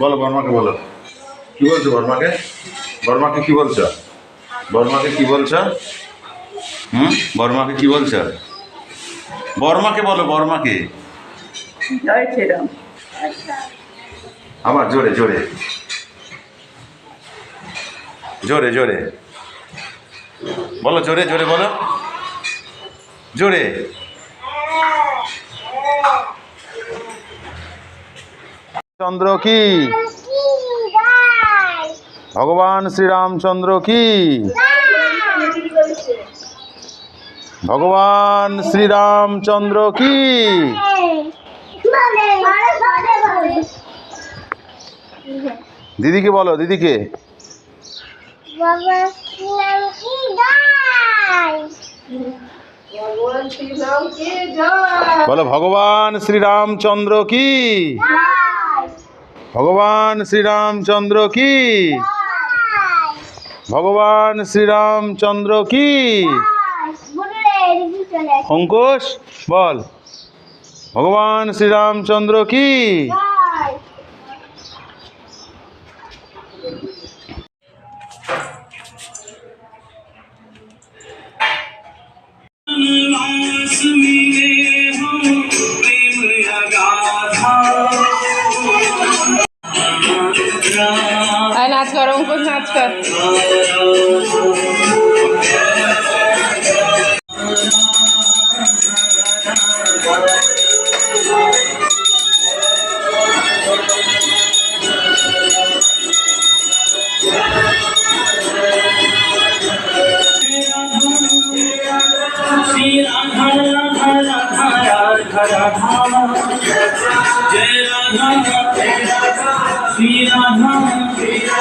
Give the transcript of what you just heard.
বলো বর্মাকে বলো। কি বলছো বর্মাকে? বর্মাকে কি বলছো? বর্মাকে কি বলছো? হুম? বর্মাকে কি বলছো? বর্মাকে বলো বর্মাকে। জয় শ্রীরাম। আবার জোরে জোরে। জোরে জোরে। বলো জোরে জোরে বলো। জোরে। চন্দ্র কি? ভগবান শ্রীরামচন্দ্র কি? ভগবান শ্রীরামচন্দ্র কি? দিদিকে বলো দিদিকে। বলো, ভগবান শ্রীরামচন্দ্র কি? ভগবান শ্রীরামচন্দ্র কি? ভগবান শ্রীরামচন্দ্র কি? অঙ্কুশ বল। ভগবান শ্রীরামচন্দ্র কি? लोगों को नाच कर Sri Radha, Sri Radha, Sri Radha.